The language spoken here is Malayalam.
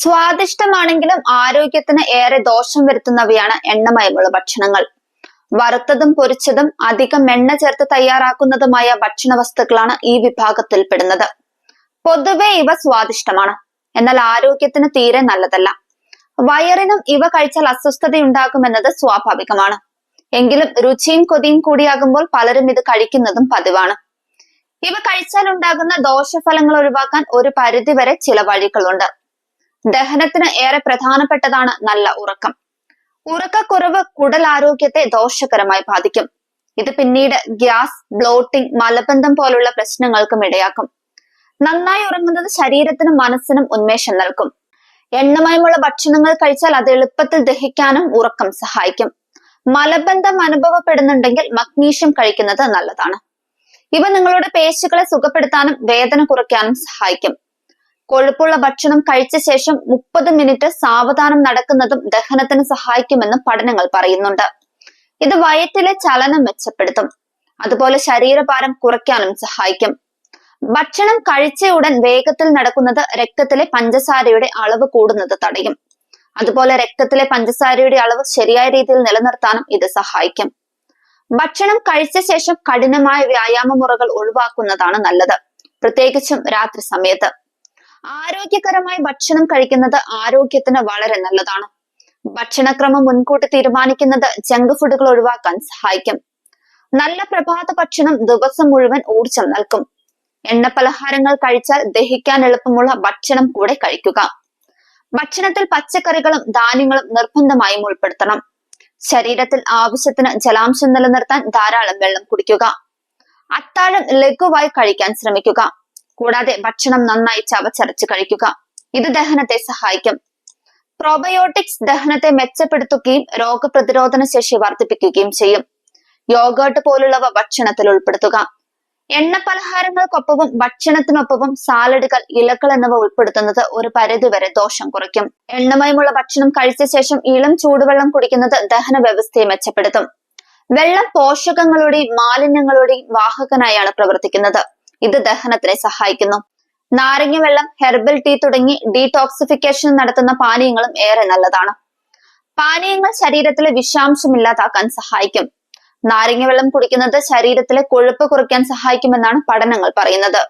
സ്വാദിഷ്ടമാണെങ്കിലും ആരോഗ്യത്തിന് ഏറെ ദോഷം വരുത്തുന്നവയാണ് എണ്ണമയമുള്ള ഭക്ഷണങ്ങൾ. വറുത്തതും പൊരിച്ചതും അധികം എണ്ണ ചേർത്ത് തയ്യാറാക്കുന്നതുമായ ഭക്ഷണ വസ്തുക്കളാണ് ഈ വിഭാഗത്തിൽ പെടുന്നത് പൊതുവെ ഇവ സ്വാദിഷ്ടമാണ്. എന്നാൽ ആരോഗ്യത്തിന് തീരെ നല്ലതല്ല. വയറിനും ഇവ കഴിച്ചാൽ അസ്വസ്ഥതയുണ്ടാകുമെന്നത് സ്വാഭാവികമാണ്. എങ്കിലും രുചിയും കൊതിയും കൂടിയാകുമ്പോൾ പലരും ഇത് കഴിക്കുന്നതും പതിവാണ്. ഇവ കഴിച്ചാൽ ഉണ്ടാകുന്ന ദോഷഫലങ്ങൾ ഒഴിവാക്കാൻ ഒരു പരിധിവരെ ചില വഴികളുണ്ട്. ദഹനത്തിന് ഏറെ പ്രധാനപ്പെട്ടതാണ് നല്ല ഉറക്കം. ഉറക്കക്കുറവ് കുടലാരോഗ്യത്തെ ദോഷകരമായി ബാധിക്കും. ഇത് പിന്നീട് ഗ്യാസ് ബ്ലോട്ടിംഗ് മലബന്ധം പോലുള്ള പ്രശ്നങ്ങൾക്കും ഇടയാക്കും. നന്നായി ഉറങ്ങുന്നത് ശരീരത്തിനും മനസ്സിനും ഉന്മേഷം നൽകും. എണ്ണമയമുള്ള ഭക്ഷണങ്ങൾ കഴിച്ചാൽ അത് എളുപ്പത്തിൽ ദഹിക്കാനും ഉറക്കം സഹായിക്കും. മലബന്ധം അനുഭവപ്പെടുന്നുണ്ടെങ്കിൽ മഗ്നീഷ്യം കഴിക്കുന്നത് നല്ലതാണ്. ഇവ നിങ്ങളുടെ പേശികളെ സുഖപ്പെടുത്താനും വേദന കുറയ്ക്കാനും സഹായിക്കും. കൊഴുപ്പുള്ള ഭക്ഷണം കഴിച്ച ശേഷം മുപ്പത് മിനിറ്റ് സാവധാനം നടക്കുന്നതും ദഹനത്തിന് സഹായിക്കുമെന്നും പഠനങ്ങൾ പറയുന്നുണ്ട്. ഇത് വയറ്റിലെ ചലനം മെച്ചപ്പെടുത്തും. അതുപോലെ ശരീരഭാരം കുറയ്ക്കാനും സഹായിക്കും. ഭക്ഷണം കഴിച്ച ഉടൻ വേഗത്തിൽ നടക്കുന്നത് രക്തത്തിലെ പഞ്ചസാരയുടെ അളവ് കൂടുന്നത് തടയും. അതുപോലെ രക്തത്തിലെ പഞ്ചസാരയുടെ അളവ് ശരിയായ രീതിയിൽ നിലനിർത്താനും ഇത് സഹായിക്കും. ഭക്ഷണം കഴിച്ച ശേഷം കഠിനമായ വ്യായാമ മുറകൾ ഒഴിവാക്കുന്നതാണ് നല്ലത്. പ്രത്യേകിച്ചും രാത്രി സമയത്ത്. ആരോഗ്യകരമായി ഭക്ഷണം കഴിക്കുന്നത് ആരോഗ്യത്തിന് വളരെ നല്ലതാണ്. ഭക്ഷണക്രമം മുൻകൂട്ടി തീരുമാനിക്കുന്നത് ജങ്ക് ഫുഡുകൾ ഒഴിവാക്കാൻ സഹായിക്കും. നല്ല പ്രഭാത ഭക്ഷണം ദിവസം മുഴുവൻ ഊർജം നൽകും. എണ്ണ പലഹാരങ്ങൾ കഴിച്ചാൽ ദഹിക്കാൻ എളുപ്പമുള്ള ഭക്ഷണം കൂടെ കഴിക്കുക. ഭക്ഷണത്തിൽ പച്ചക്കറികളും ധാന്യങ്ങളും നിർബന്ധമായും ഉൾപ്പെടുത്തണം. ശരീരത്തിൽ ആവശ്യത്തിന് ജലാംശം നിലനിർത്താൻ ധാരാളം വെള്ളം കുടിക്കുക. അത്താഴം ലഘുവായി കഴിക്കാൻ ശ്രമിക്കുക. കൂടാതെ ഭക്ഷണം നന്നായി ചവച്ചരച്ച് കഴിക്കുക. ഇത് ദഹനത്തെ സഹായിക്കും. പ്രോബയോട്ടിക്സ് ദഹനത്തെ മെച്ചപ്പെടുത്തുകയും രോഗപ്രതിരോധന ശേഷി വർദ്ധിപ്പിക്കുകയും ചെയ്യും. യോഗേട്ട് പോലുള്ളവ ഭക്ഷണത്തിൽ ഉൾപ്പെടുത്തുക. എണ്ണ പലഹാരങ്ങൾക്കൊപ്പവും ഭക്ഷണത്തിനൊപ്പവും സാലഡുകൾ ഇലകൾ എന്നിവ ഉൾപ്പെടുത്തുന്നത് ഒരു പരിധിവരെ ദോഷം കുറയ്ക്കും. എണ്ണമയമുള്ള ഭക്ഷണം കഴിച്ച ശേഷം ഇളം ചൂടുവെള്ളം കുടിക്കുന്നത് ദഹന വ്യവസ്ഥയെ മെച്ചപ്പെടുത്തും. വെള്ളം പോഷകങ്ങളുടെയും മാലിന്യങ്ങളുടെയും വാഹകനായാണ് പ്രവർത്തിക്കുന്നത്. ഇത് ദഹനത്തിനെ സഹായിക്കുന്നു. നാരങ്ങ വെള്ളം ഹെർബൽ ടീ തുടങ്ങി ഡീടോക്സിഫിക്കേഷൻ നടത്തുന്ന പാനീയങ്ങളും ഏറെ നല്ലതാണ്. പാനീയങ്ങൾ ശരീരത്തിലെ വിഷാംശം ഇല്ലാതാക്കാൻ സഹായിക്കും. നാരങ്ങ വെള്ളം കുടിക്കുന്നത് ശരീരത്തിലെ കൊഴുപ്പ് കുറയ്ക്കാൻ സഹായിക്കുമെന്നാണ് പഠനങ്ങൾ പറയുന്നത്.